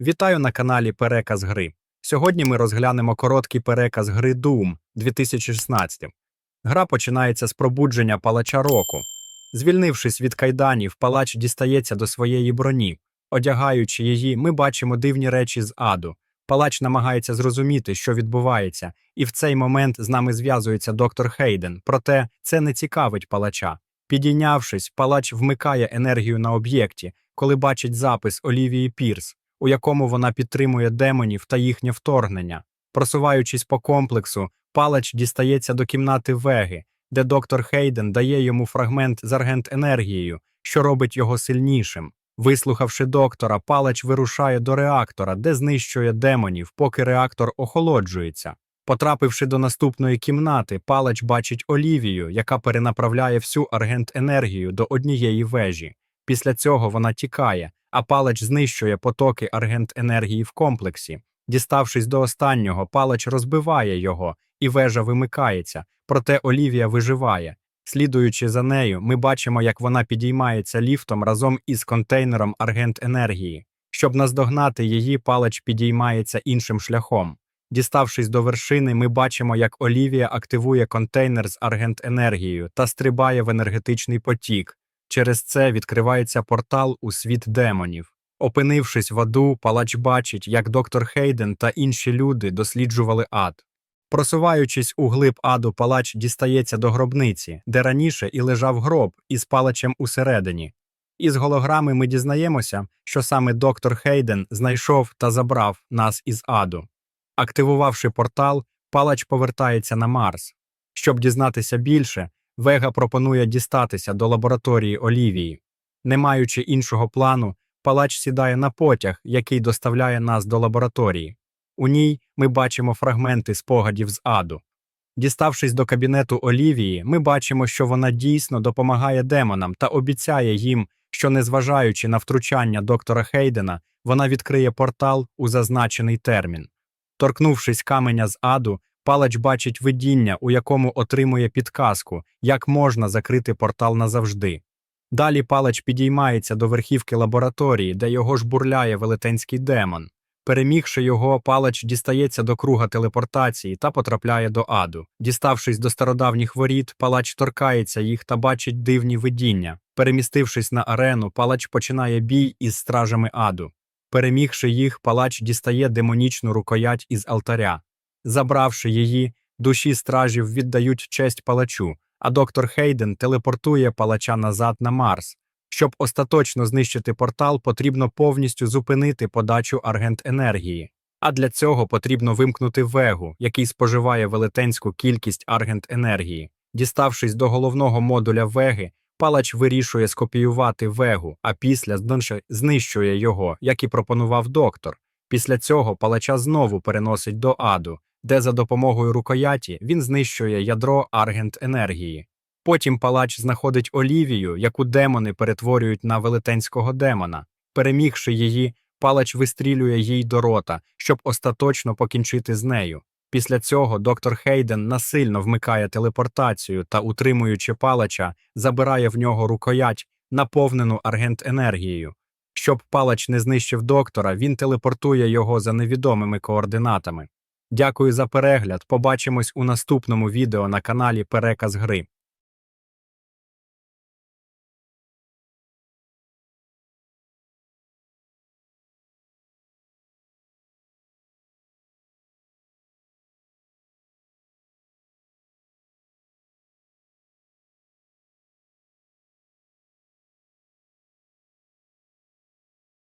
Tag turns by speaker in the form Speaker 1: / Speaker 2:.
Speaker 1: Вітаю на каналі Переказ гри. Сьогодні ми розглянемо короткий переказ гри Doom 2016. Гра починається з пробудження палача року. Звільнившись від кайданів, палач дістається до своєї броні. Одягаючи її, ми бачимо дивні речі з аду. Палач намагається зрозуміти, що відбувається, і в цей момент з нами зв'язується доктор Хейден. Проте це не цікавить палача. Підійнявшись, палач вмикає енергію на об'єкті, коли бачить запис Олівії Пірс, у якому вона підтримує демонів та їхнє вторгнення. Просуваючись по комплексу, палач дістається до кімнати Веги, де доктор Хейден дає йому фрагмент з аргент енергією, що робить його сильнішим. Вислухавши доктора, палач вирушає до реактора, де знищує демонів, поки реактор охолоджується. Потрапивши до наступної кімнати, палач бачить Олівію, яка перенаправляє всю аргент енергію до однієї вежі. Після цього вона тікає, а палач знищує потоки аргент енергії в комплексі. Діставшись до останнього, палач розбиває його, і вежа вимикається, проте Олівія виживає. Слідуючи за нею, ми бачимо, як вона підіймається ліфтом разом із контейнером аргент енергії. Щоб наздогнати її, палач підіймається іншим шляхом. Діставшись до вершини, ми бачимо, як Олівія активує контейнер з аргент енергією та стрибає в енергетичний потік. Через це відкривається портал у світ демонів. Опинившись в аду, палач бачить, як доктор Хейден та інші люди досліджували ад. Просуваючись у глиб аду, палач дістається до гробниці, де раніше і лежав гроб із палачем усередині. Із голограми ми дізнаємося, що саме доктор Хейден знайшов та забрав нас із аду. Активувавши портал, палач повертається на Марс. Щоб дізнатися більше, Вега пропонує дістатися до лабораторії Олівії. Не маючи іншого плану, палач сідає на потяг, який доставляє нас до лабораторії. У ній ми бачимо фрагменти спогадів з аду. Діставшись до кабінету Олівії, ми бачимо, що вона дійсно допомагає демонам та обіцяє їм, що, незважаючи на втручання доктора Хейдена, вона відкриє портал у зазначений термін. Торкнувшись каменя з аду, палач бачить видіння, у якому отримує підказку, як можна закрити портал назавжди. Далі палач підіймається до верхівки лабораторії, де його ж бурляє велетенський демон. Перемігши його, палач дістається до круга телепортації та потрапляє до аду. Діставшись до стародавніх воріт, палач торкається їх та бачить дивні видіння. Перемістившись на арену, палач починає бій із стражами аду. Перемігши їх, палач дістає демонічну рукоять із алтаря. Забравши її, душі стражів віддають честь палачу, а доктор Хейден телепортує палача назад на Марс. Щоб остаточно знищити портал, потрібно повністю зупинити подачу аргент енергії. А для цього потрібно вимкнути вегу, який споживає велетенську кількість аргент енергії. Діставшись до головного модуля веги, палач вирішує скопіювати вегу, а після знищує його, як і пропонував доктор. Після цього палача знову переносить до аду, де за допомогою рукояті він знищує ядро аргент енергії. Потім палач знаходить Олівію, яку демони перетворюють на велетенського демона. Перемігши її, палач вистрілює їй до рота, щоб остаточно покінчити з нею. Після цього доктор Хейден насильно вмикає телепортацію та, утримуючи палача, забирає в нього рукоять, наповнену аргент енергією. Щоб палач не знищив доктора, він телепортує його за невідомими координатами. Дякую за перегляд. Побачимось у наступному відео на каналі Переказ гри.